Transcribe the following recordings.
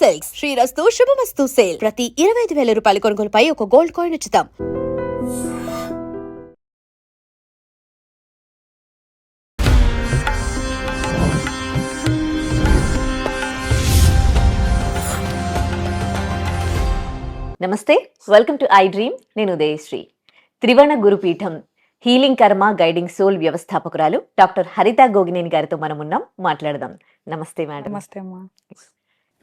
Silks. శ్రీరస్తు శుభమస్తు sale. ప్రతి ఇరవై ఐదు వేల రూపాయల కొనుగోలుపై ఒక గోల్డ్ కాయిన్ ఉచితం. నమస్తే వెల్కమ్ టు ఐ డ్రీమ్. నేను Udayasri. Trivarna Gurupeetham healing karma guiding soul వ్యవస్థాపకురాలు doctor Haritha Gogineni గారితో మనం ఉన్నాం. మాట్లాడదాం. నమస్తే మేడం. నమస్తే అమ్మా.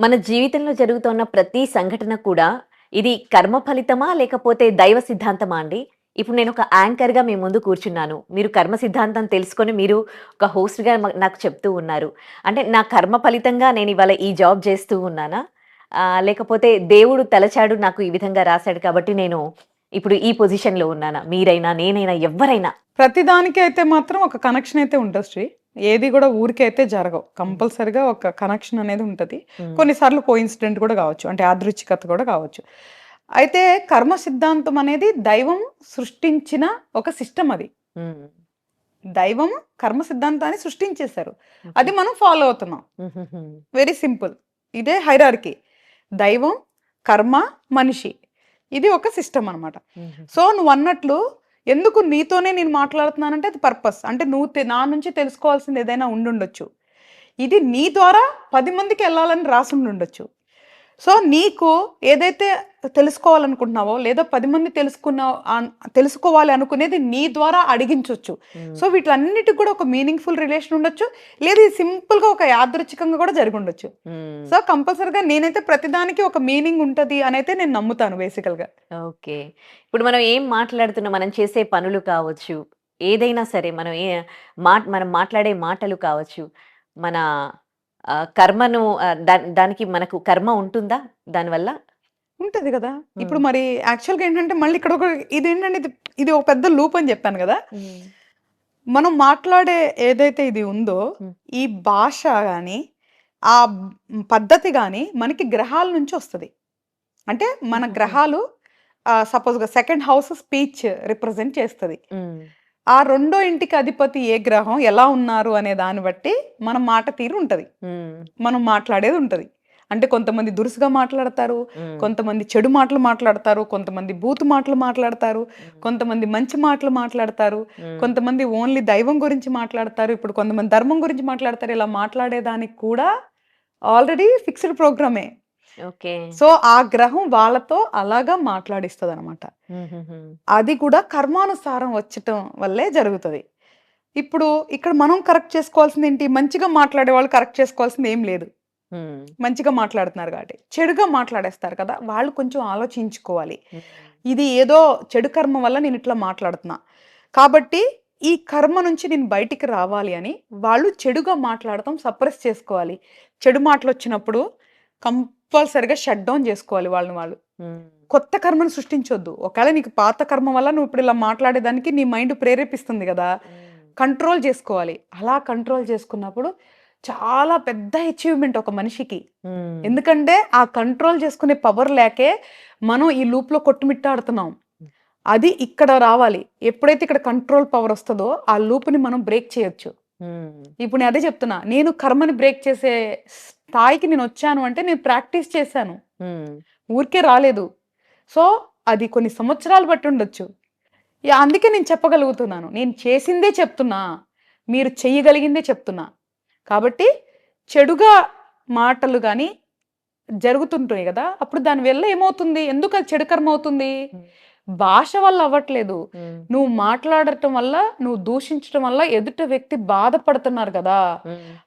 మన జీవితంలో జరుగుతున్న ప్రతి సంఘటన కూడా ఇది కర్మ ఫలితమా లేకపోతే దైవ సిద్ధాంతమా అండి? ఇప్పుడు నేను ఒక యాంకర్గా మీ ముందు కూర్చున్నాను. మీరు కర్మ సిద్ధాంతం తెలుసుకొని మీరు ఒక హోస్ట్గా నాకు చెప్తూ ఉన్నారు. అంటే నా కర్మ ఫలితంగా నేను ఇవాళ ఈ జాబ్ చేస్తూ ఉన్నానా? లేకపోతే దేవుడు తలచాడు నాకు ఈ విధంగా రాశాడు కాబట్టి నేను ఇప్పుడు ఈ పొజిషన్లో ఉన్నానా? మీరైనా నేనైనా ఎవరైనా ప్రతిదానికి అయితే మాత్రం ఒక కనెక్షన్ అయితే ఉంటుంది శ్రీ. ఏది కూడా ఊరికే అయితే జరగవు. కంపల్సరిగా ఒక కనెక్షన్ అనేది ఉంటుంది. కొన్నిసార్లు కోఇన్సిడెంట్ కూడా కావచ్చు. అంటే యాదృచ్ఛికత కూడా కావచ్చు. అయితే కర్మ సిద్ధాంతం అనేది దైవం సృష్టించిన ఒక సిస్టమ్ అది. దైవం కర్మ సిద్ధాంతాన్ని సృష్టించేశారు. అది మనం ఫాలో అవుతున్నాం. వెరీ సింపుల్ ఇదే హైరార్కీ దైవం కర్మ మనిషి. ఇది ఒక సిస్టమ్ అన్నమాట. ఉమ్, సో నువ్వు అన్నట్లు ఎందుకు నీతోనే నేను మాట్లాడుతున్నానంటే అది పర్పస్ అంటే నువ్వు నా నుంచి తెలుసుకోవాల్సింది ఏదైనా ఉండుండొచ్చు. ఇది నీ ద్వారా పది మందికి వెళ్ళాలని రాసి ఉండుండొచ్చు సో నీకు ఏదైతే తెలుసుకోవాలనుకుంటున్నావో లేదా పది మంది తెలుసుకున్న తెలుసుకోవాలి అనుకునేది నీ ద్వారా అడిగించవచ్చు ఉమ్. సో వీటిలన్నిటికి కూడా ఒక మీనింగ్ఫుల్ రిలేషన్ ఉండొచ్చు. లేదా simple గా ఒక యాదృచ్ఛికంగా కూడా జరిగి ఉండొచ్చు. ఉమ్. సో కంపల్సరిగా నేనైతే ప్రతిదానికి ఒక మీనింగ్ ఉంటది అని అయితే నేను నమ్ముతాను బేసికల్గా ఓకే. ఇప్పుడు మనం ఏం మాట్లాడుతున్నాం? మనం చేసే పనులు కావచ్చు. ఏదైనా సరే మనం ఏ మా మనం మాట్లాడే మాటలు కావచ్చు. మన కర్మను దానికి మనకు కర్మ ఉంటుందా? దానివల్ల? ఉంటది కదా. ఇప్పుడు మరి యాక్చువల్గా ఏంటంటే మళ్ళీ ఇక్కడ ఒక ఇది ఏంటంటే ఇది ఇది ఒక పెద్ద లూప్ అని చెప్పాను కదా. మనం మాట్లాడే ఏదైతే ఇది ఉందో. ఈ భాష కానీ ఆ పద్ధతి కానీ మనకి గ్రహాల నుంచి వస్తుంది. అంటే మన. గ్రహాలు సపోజ్గా సెకండ్ హౌస్ స్పీచ్ రిప్రజెంట్ చేస్తుంది. ఆ రెండో ఇంటికి అధిపతి ఏ గ్రహం ఎలా ఉన్నారు అనే దాన్ని బట్టి మన మాట తీరు ఉంటుంది. మనం మాట్లాడేది ఉంటుంది. అంటే కొంతమంది దురుసుగా మాట్లాడతారు కొంతమంది చెడు మాటలు మాట్లాడతారు కొంతమంది బూతు మాటలు మాట్లాడతారు కొంతమంది మంచి మాటలు మాట్లాడతారు కొంతమంది ఓన్లీ దైవం గురించి మాట్లాడతారు ఇప్పుడు కొంతమంది ధర్మం గురించి మాట్లాడతారు ఇలా మాట్లాడేదానికి కూడా ఆల్రెడీ ఫిక్స్డ్ ప్రోగ్రామే. సో ఆ గ్రహం వాళ్ళతో అలాగా మాట్లాడిస్తుంది అనమాట అది కూడా కర్మానుసారం వచ్చటం వల్లే జరుగుతుంది. ఇప్పుడు ఇక్కడ మనం కరెక్ట్ చేసుకోవాల్సింది ఏంటి మంచిగా మాట్లాడే వాళ్ళు కరెక్ట్ చేసుకోవాల్సింది ఏం లేదు. మంచిగా మాట్లాడుతున్నారు కాబట్టి. చెడుగా మాట్లాడేస్తారు కదా వాళ్ళు కొంచెం ఆలోచించుకోవాలి. ఇది ఏదో చెడు కర్మ వల్ల నేను ఇట్లా మాట్లాడుతున్నా. కాబట్టి ఈ కర్మ నుంచి నేను బయటికి రావాలి అని వాళ్ళు చెడుగా మాట్లాడటం సప్రెస్ చేసుకోవాలి. చెడు మాటలు వచ్చినప్పుడు కంపల్సరిగా షట్ డౌన్ చేసుకోవాలి వాళ్ళని వాళ్ళు. ఉమ్, కొత్త కర్మను సృష్టించొద్దు. ఒకవేళ నీకు పాత కర్మ వల్ల నువ్వు ఇప్పుడు ఇలా మాట్లాడేదానికి నీ మైండ్ ప్రేరేపిస్తుంది కదా. ఉమ్, కంట్రోల్ చేసుకోవాలి. అలా కంట్రోల్ చేసుకున్నప్పుడు చాలా పెద్ద అచీవ్మెంట్ ఒక మనిషికి. ఉమ్, ఎందుకంటే ఆ కంట్రోల్ చేసుకునే పవర్ లేకే మనం ఈ లూప్లో కొట్టుమిట్టాడుతున్నాం. అది ఇక్కడ రావాలి. ఎప్పుడైతే ఇక్కడ కంట్రోల్ పవర్ వస్తుందో ఆ లూప్ని మనం బ్రేక్ చేయొచ్చు. ఇప్పుడు నేను అదే చెప్తున్నా. నేను కర్మని బ్రేక్ చేసే స్థాయికి నేను వచ్చాను అంటే నేను ప్రాక్టీస్ చేశాను. ఊరికే రాలేదు. సో అది కొన్ని సంవత్సరాలు బట్టి ఉండొచ్చు. అందుకే నేను చెప్పగలుగుతున్నాను. నేను చేసిందే చెప్తున్నా. మీరు చెయ్యగలిగిందే చెప్తున్నా. కాబట్టి చెడుగా మాటలు కానీ జరుగుతుంటాయి కదా అప్పుడు దాని వల్ల ఏమవుతుంది? ఎందుకు అది చెడు కర్మ అవుతుంది? భాష వల్ల అవ్వట్లేదు. నువ్వు మాట్లాడటం వల్ల నువ్వు దూషించడం వల్ల ఎదుట వ్యక్తి బాధపడుతున్నారు కదా.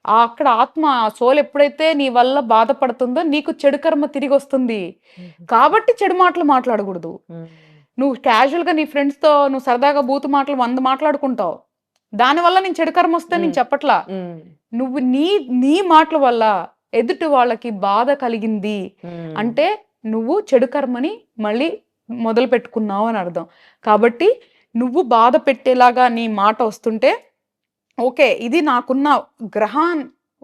అక్కడ ఆత్మ ఆ సోల్ ఎప్పుడైతే నీ వల్ల బాధపడుతుందో నీకు చెడు కర్మ తిరిగి వస్తుంది. కాబట్టి చెడు మాటలు మాట్లాడకూడదు. నువ్వు క్యాజువల్గా నీ ఫ్రెండ్స్తో నువ్వు సరదాగా బూతు మాటలు వంద మాట్లాడుకుంటావు. దానివల్ల నేను చెడు కర్మ వస్తే నేను. చెప్పట్లా? నువ్వు నీ నీ మాటల వల్ల ఎదుటి వాళ్ళకి బాధ కలిగింది. అంటే నువ్వు చెడు కర్మని మళ్ళీ మొదలు పెట్టుకున్నావు అని అర్థం. కాబట్టి నువ్వు బాధ పెట్టేలాగా నీ మాట వస్తుంటే ఓకే ఇది నాకున్న గ్రహం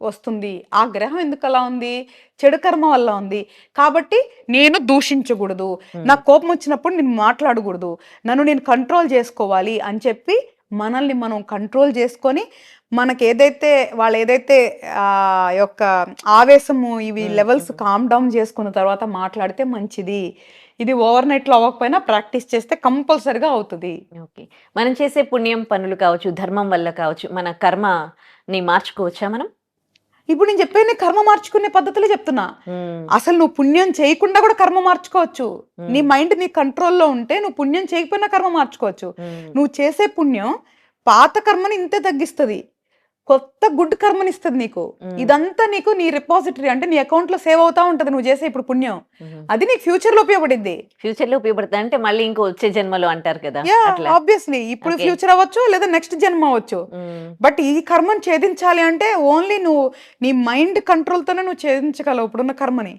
వస్తుంది. ఆ గ్రహం ఎందుకు అలా ఉంది? చెడు కర్మ వల్ల ఉంది. కాబట్టి నేను దూషించకూడదు. నాకు కోపం వచ్చినప్పుడు నేను మాట్లాడకూడదు. నన్ను నేను కంట్రోల్ చేసుకోవాలి అని చెప్పి మనల్ని మనం కంట్రోల్ చేసుకొని మనకి ఏదైతే వాళ్ళు ఏదైతే ఆ యొక్క ఆవేశము ఇవి. లెవెల్స్ కామ్ డౌన్ చేసుకున్న తర్వాత మాట్లాడితే మంచిది. ఇది ఓవర్ నైట్లో అవ్వకపోయినా ప్రాక్టీస్ చేస్తే కంపల్సరిగా అవుతుంది. ఓకే. మనం చేసే పుణ్యం పనులు కావచ్చు ధర్మం వల్ల కావచ్చు మన కర్మని మార్చుకోవచ్చా మనం? ఇప్పుడు నేను చెప్పే కర్మ మార్చుకునే పద్ధతులే చెప్తున్నా. అసలు నువ్వు పుణ్యం చేయకుండా కూడా కర్మ మార్చుకోవచ్చు. నీ మైండ్ నీ కంట్రోల్లో ఉంటే నువ్వు పుణ్యం చేయకపోయినా కర్మ మార్చుకోవచ్చు. నువ్వు చేసే పుణ్యం పాత కర్మని ఇంతే తగ్గిస్తుంది. కొత్త గుడ్ కర్మని ఇస్తుంది నీకు. ఇదంతా నీకు నీ రిపాజిటరీ అంటే నీ అకౌంట్లో సేవ్ అవుతా ఉంటది నువ్వు చేసే ఇప్పుడు పుణ్యం. అది నీకు ఫ్యూచర్లో ఉపయోగపడింది ఫ్యూచర్లో ఉపయోగపడుతుంది అంటే మళ్ళీ ఇంకో వచ్చే జన్మలో అంటారు కదా ఆబ్వియస్లీ ఇప్పుడు. ఫ్యూచర్ అవ్వచ్చు లేదా నెక్స్ట్ జన్మ అవ్వచ్చు. బట్ ఈ కర్మను ఛేదించాలి అంటే ఓన్లీ నువ్వు నీ మైండ్ కంట్రోల్తోనే నువ్వు ఛేదించగలవు ఇప్పుడున్న కర్మని.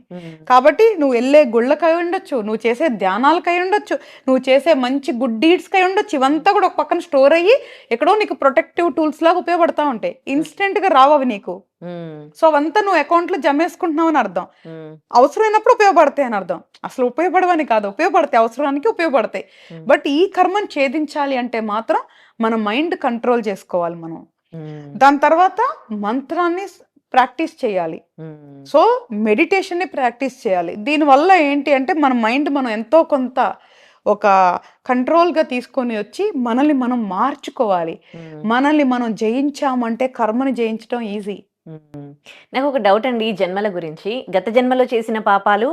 కాబట్టి నువ్వు వెళ్ళే గుళ్ళకై ఉండొచ్చు నువ్వు చేసే ధ్యానాలకై ఉండొచ్చు నువ్వు చేసే మంచి గుడ్ డీడ్స్ కై ఉండొచ్చు ఇవంతా కూడా ఒక పక్కన స్టోర్ అయ్యి ఎక్కడో నీకు ప్రొటెక్టివ్ టూల్స్ లాగా ఉపయోగపడతా ఉంటాయి ఇన్స్టెంట్గా రావు అవి నీకు మ్మ్. సో అవంతా నువ్వు అకౌంట్లో జమేసుకుంటున్నావు అని అర్థం మ్మ్. అవసరమైనప్పుడు ఉపయోగపడతాయి అని అర్థం అసలు ఉపయోగపడవని కాదు ఉపయోగపడతాయి అవసరానికి ఉపయోగపడతాయి Hmm. బట్ ఈ కర్మను ఛేదించాలి అంటే మాత్రం మన మైండ్ కంట్రోల్ చేసుకోవాలి మనం. దాని తర్వాత మంత్రాన్ని ప్రాక్టీస్ చేయాలి. సో మెడిటేషన్ని ప్రాక్టీస్ చేయాలి దీనివల్ల ఏంటి అంటే మన మైండ్ మనం ఎంతో కొంత ఒక కంట్రోల్గా తీసుకొని వచ్చి మనల్ని మనం మార్చుకోవాలి. మనల్ని మనం జయించామంటే కర్మని జయించడం ఈజీ. నాకు ఒక డౌట్ అండి ఈ జన్మల గురించి. గత జన్మలో చేసిన పాపాలు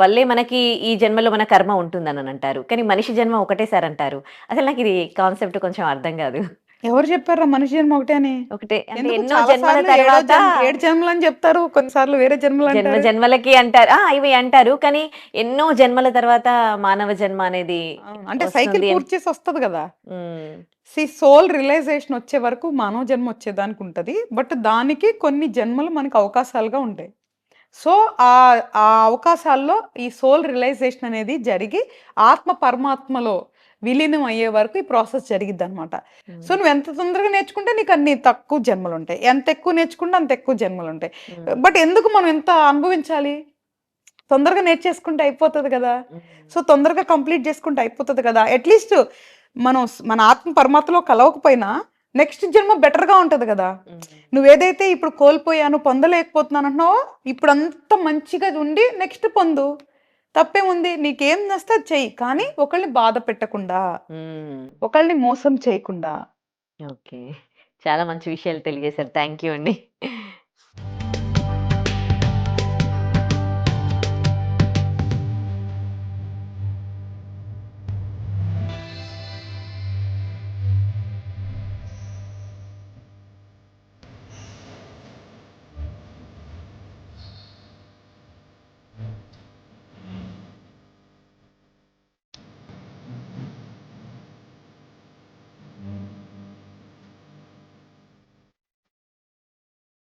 వల్లే మనకి ఈ జన్మలో మన కర్మ ఉంటుందని అంటారు కానీ మనిషి జన్మ ఒకటేసారి అంటారు అసలు నాకు ఇది కాన్సెప్ట్ కొంచెం అర్థం కాదు. ఎవరు చెప్పారా మనిషి జన్మ ఒకటే అని? ఒకటే. అంటే ఎందుకు ఎన్నో చాలా జన్మల సార్లు ఏడో తర్వాత జన్మ- ఏడు జన్మలు అని చెప్తారు కొన్నిసార్లు వేరే జన్మలు జన్మ అంటారు. జన్మలకి అంటారు. ఆ ఇవి అంటారు. కానీ ఎన్నో జన్మల తర్వాత మానవ జన్మ అనేది అవును, అంటే సైకిల్ వస్తుంది అని- పూర్తి చేసి వస్తుంది కదా. సి సోల్ రియలైజేషన్ వచ్చే వరకు మానవ జన్మ వచ్చేదానికి ఉంటుంది. బట్ దానికి కొన్ని జన్మలు మనకు అవకాశాలుగా ఉంటాయి. సో ఆ ఆ అవకాశాల్లో ఈ సోల్ రియలైజేషన్ అనేది జరిగి ఆత్మ పరమాత్మలో విలీనం అయ్యే వరకు ఈ ప్రాసెస్ జరిగిద్ది అనమాట సో నువ్వు ఎంత తొందరగా నేర్చుకుంటే నీకు అన్ని తక్కువ జన్మలు ఉంటాయి ఎంత ఎక్కువ నేర్చుకుంటే అంత ఎక్కువ జన్మలు ఉంటాయి. బట్ ఎందుకు మనం ఎంత అనుభవించాలి? తొందరగా నేర్చేసుకుంటే అయిపోతుంది కదా. సో తొందరగా కంప్లీట్ చేసుకుంటే అయిపోతుంది కదా. అట్లీస్ట్ మనం మన ఆత్మ పరమాత్మలో కలవకపోయినా నెక్స్ట్ జన్మ బెటర్గా ఉంటుంది కదా. మ్మ్. నువ్వేదైతే ఇప్పుడు కోల్పోయాను పొందలేకపోతున్నాను అంటున్నావో ఇప్పుడు అంత మంచిగా ఉండి నెక్స్ట్ పొందు. తప్పేముంది నీకేం నస్తే అది చెయ్యి కానీ ఒకళ్ళని బాధ పెట్టకుండా. ఒకళ్ళని మోసం చేయకుండా. ఓకే. చాలా మంచి విషయాలు తెలియజేశారు. థ్యాంక్ యూ అండి.